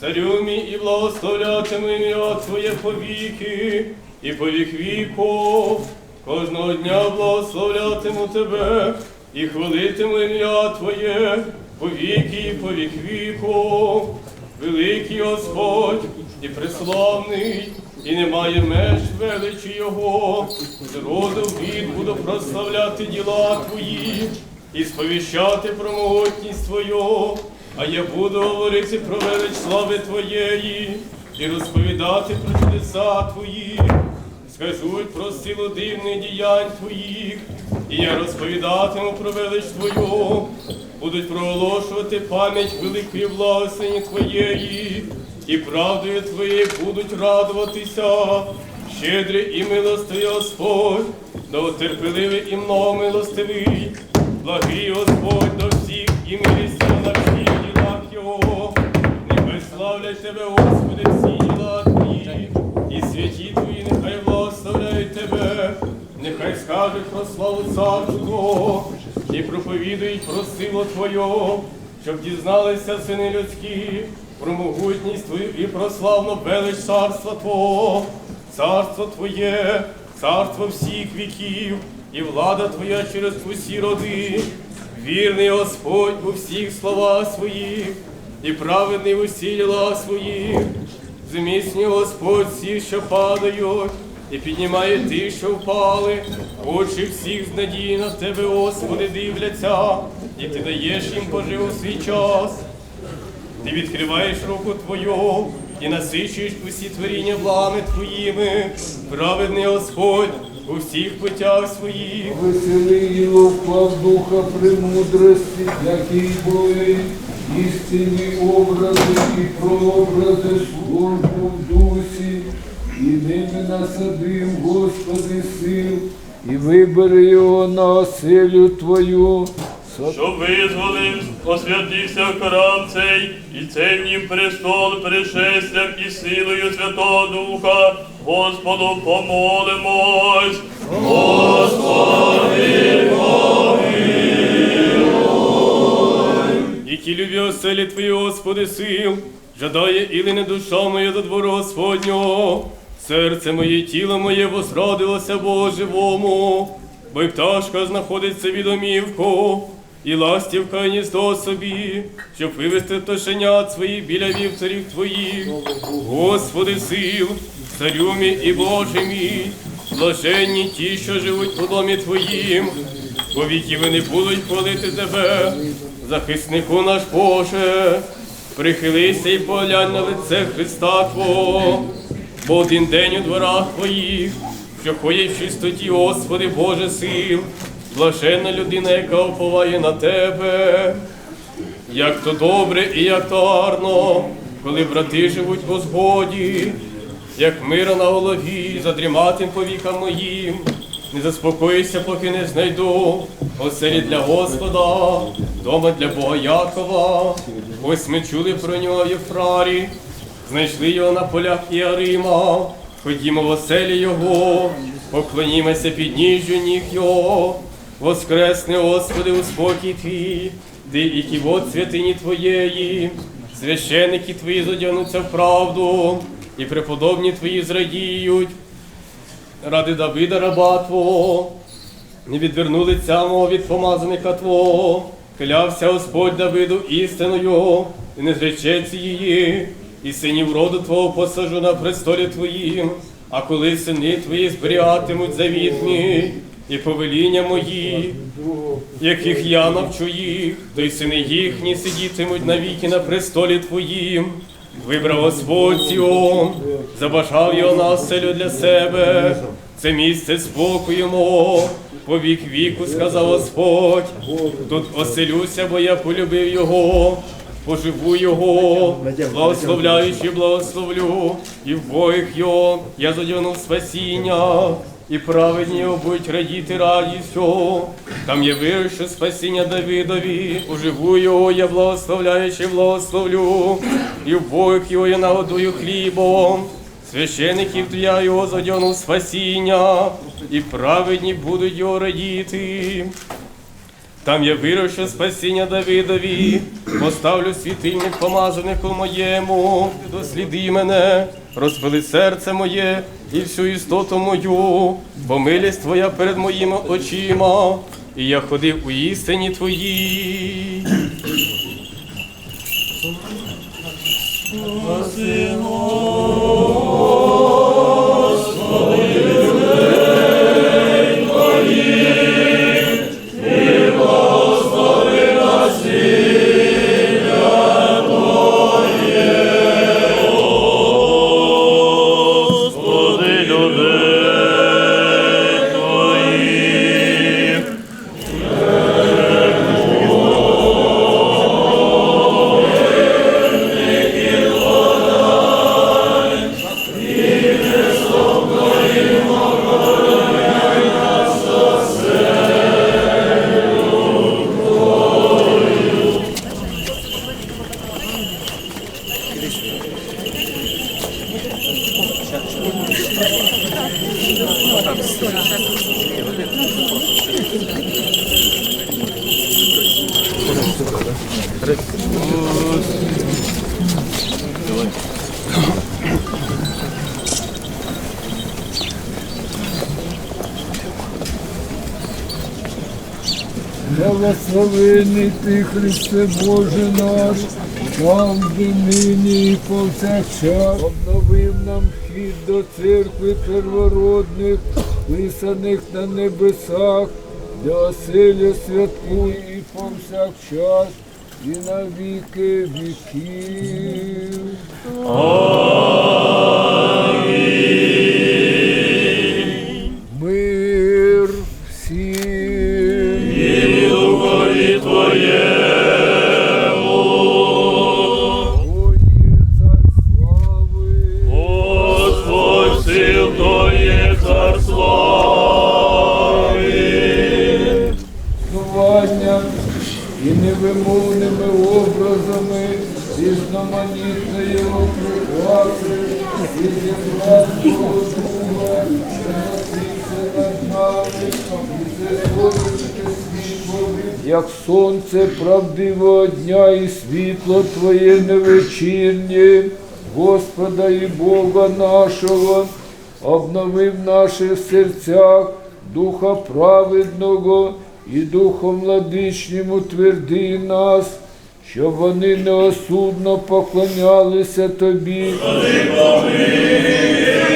Царю мій, і благословлятиму ім'я Твоє повіки, і повік віку. Кожного дня благословлятиму тебе, і хвалитиму ім'я Твоє, повіки, і повік віку. Великий Господь і преславний, і немає меж величі Його. З роду в рід буду прославляти діла Твої і сповіщати про могутність Твою, а я буду говорити про велич слави Твоєї і розповідати про чудеса Твої. Скажуть про силу дивних діянь Твоїх, і я розповідатиму про велич Твою, будуть проголошувати пам'ять великої благословені Твоєї, і правдою Твоєю будуть радуватися. Щедрий і милостивий Господь, довготерпеливий і многомилостивий, благий Господь Тебе, Господи, всі діла Твої, і святі Твої, нехай благословляють Тебе, нехай скажуть про славу царству Твого, і проповідують про силу Твою, щоб дізналися сини людські, про могутність Твою і про славну велич царства Твого, царство Твоє, царство всіх віків, і влада Твоя через усі роди. Вірний Господь у всіх словах своїх, і праведний у всі діла своїх. Зміцнює Господь всіх, що падають, і піднімає тих, що впали. Очі всіх з надії на тебе, Господи, дивляться, і ти даєш їм поживу свій час. Ти відкриваєш руку Твою і насичуєш усі творіння благами Твоїми, праведний Господь у всіх путях своїх. Веселий і вклав духа премудрості, які були істинні образи і прообрази службу в дусі, і ними насадив, Господи, сил, і вибери його на оселю Твою. Щоб визволив, освятився храм цей, і цей в нім престол пришестям і силою Святого Духа, Господу помолимось. Які любі оселі Твої, Господи, сил, жадає ілине душа моя до двору Господнього. Серце моє, тіло моє возрадилося Богу бо й пташка знаходиться від і ластівка гніздо собі, щоб вивести пташенят своїх біля вівцарів Твоїх. Господи, сил, царю мій і Боже мій, блаженні ті, що живуть у домі Твоїм, повіки вони будуть хвалити Тебе, захиснику наш Боже, прихилися і поглянь на лице Христа Твого, бо один день у дворах Твоїх, що ходять в чистоті, Господи Боже сил, блаженна людина, яка уповає на Тебе. Як то добре і як то гарно, коли брати живуть в Господі, як мира на голові, задріматим по вікам моїм, не заспокоюся, поки не знайду оселі для Господа, дома для Бога Якова. Ось ми чули про нього в Єфрарі, знайшли його на полях Іарима. Ходімо в оселі Його, поклонімося під ніжжю ніг Його, воскресне, Господи, у спокій Твій, ти і ківот святині Твоєї, священники Твої зодягнуться в правду, і преподобні Твої зрадіють. Ради Давида раба Твого, не відверну лиця мого від помазаника Твого, клявся Господь Давиду істиною, і не зречеться її, і синів роду Твого посажу на престолі Твоїм, а коли сини Твої зберігатимуть завіт мій і повеління мої, яких я навчу їх, то й сини їхні сидітимуть навіки на престолі Твоїм. Вибрав Господь Сіон, забажав його на оселю для себе. Це місце спокою мого, по вік віку сказав Господь. Тут оселюся, бо я полюбив його. поживу його, благословляючи, благословлю, і в Богих його я задягнув спасіння, і праведні його будуть радіти радістю. Там є вище спасіння Давидові, оживу його я благословляючи, благословлю, і в Богих його я нагодую хлібом. Священиків я його задягнув спасіння, і праведні будуть його радіти. Там я вирощу спасіння Давидові, поставлю світильник помазанику моєму, досліди мене, розпили серце моє і всю істоту мою, бо милість твоя перед моїми очима, і я ходив у істині твоїй. Господи, Благословений ти, Христе Боже наш, завжди нині і повсякчас. Обновив нам вхід до церкви первородних, писаних на небесах, для оселя святку і повсякчас, і на віки віків. Мир різноманітної окупації і зібратного духа, що носиться над нами, і як сонце правдивого дня і світло Твоє невечірнє, Господа і Бога нашого, обнови в наших серцях духа праведного і духом владичнім утверди нас, щоб вони неосудно поклонялися тобі. Господу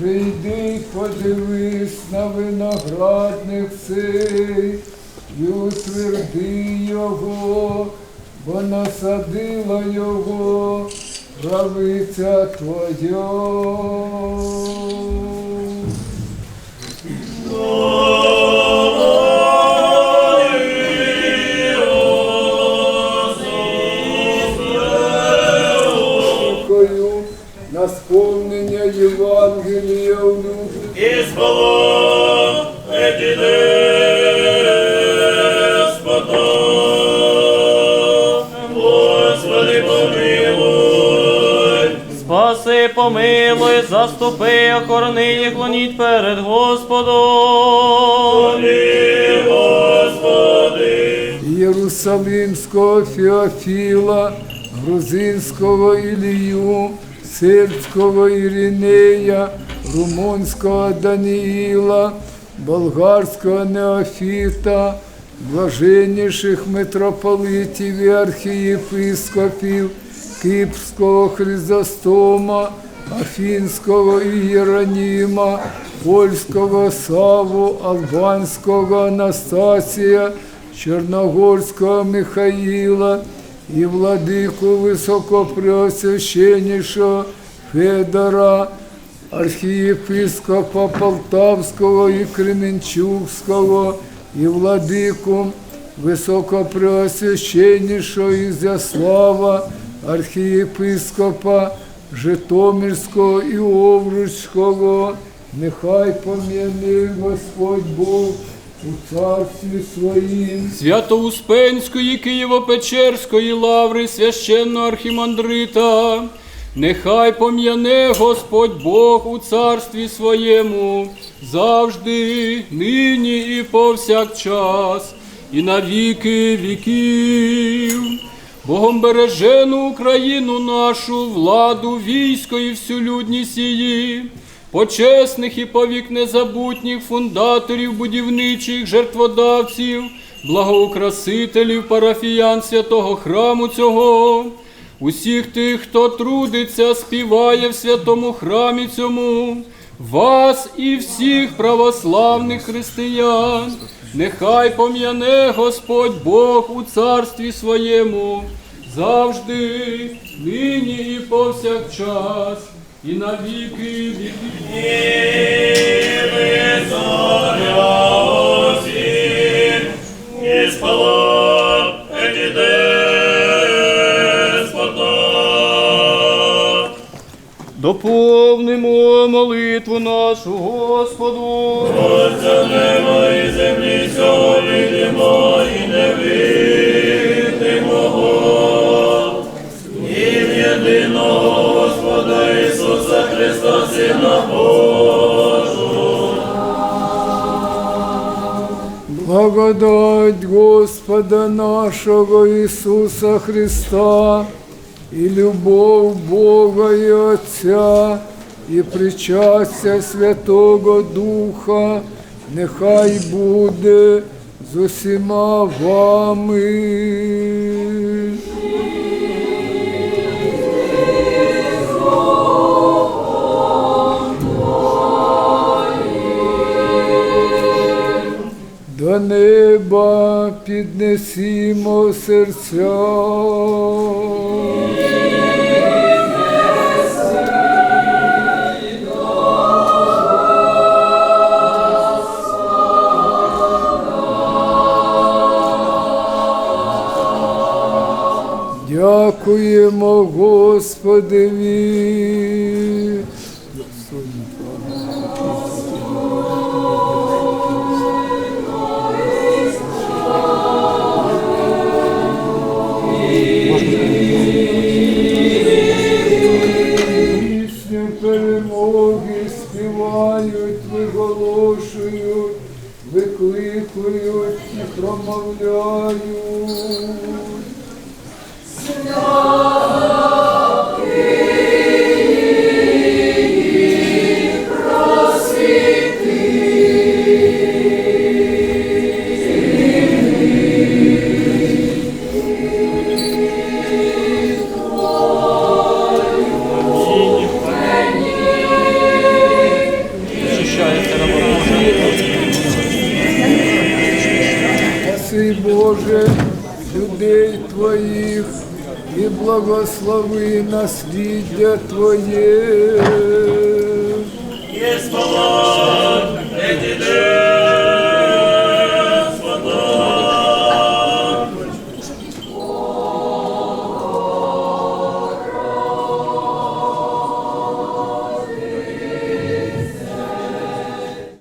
Прийди, подивись на виноградник цей і утверди його, бо насадила його правиця твоя. Євангелія в люди. Із Господи, Господа, Господи, помилуй. Спаси, помилуй, заступи, охорони і клоніть перед Господом. Господи. Єрусалимського Феофіла, Грузинського Ілію, Сербського Іринея, Румунського Даниїла, Болгарського Неофіта, блаженніших митрополитів і архієпископів, Кипрського Хризостома, Афінського Ієроніма, Польського Саву, Албанського Анастасія, Чорногорського Михаїла і владику Високопреосвященнішого Федора, архієпископа Полтавського і Кременчугського, і владику Високопреосвященнішого Ізяслава, архієпископа Житомирського і Овруцького, нехай пом'яне Господь Бог у царстві своїм. Свято-Успенської Києво-Печерської лаври священного архімандрита, нехай пом'яне Господь Бог у царстві своєму, завжди, нині і повсякчас, і на віки віків. Богом бережену Україну нашу, владу, військо і всю людність її, почесних і повік незабутніх фундаторів, будівничих, жертводавців, благоукрасителів, парафіян святого храму цього, усіх тих, хто трудиться, співає в святому храмі цьому, вас і всіх православних християн, нехай пом'яне Господь Бог у царстві своєму, завжди, нині і повсякчас, і на віки віки. І. Доповнимо молитву нашу Господу. Отця неба і землі цього видимо і невидимого. І в єдиного Благодать Господа нашего Иисуса Христа и любовь Бога и Отця і причастя Святого Духа нехай буде з усіма вами. Неба піднесімо серця. Дякуємо Господеві. Викликують і промовляють. Боже, людей Твоїх і благослови насліддя Твоє. Є слава, не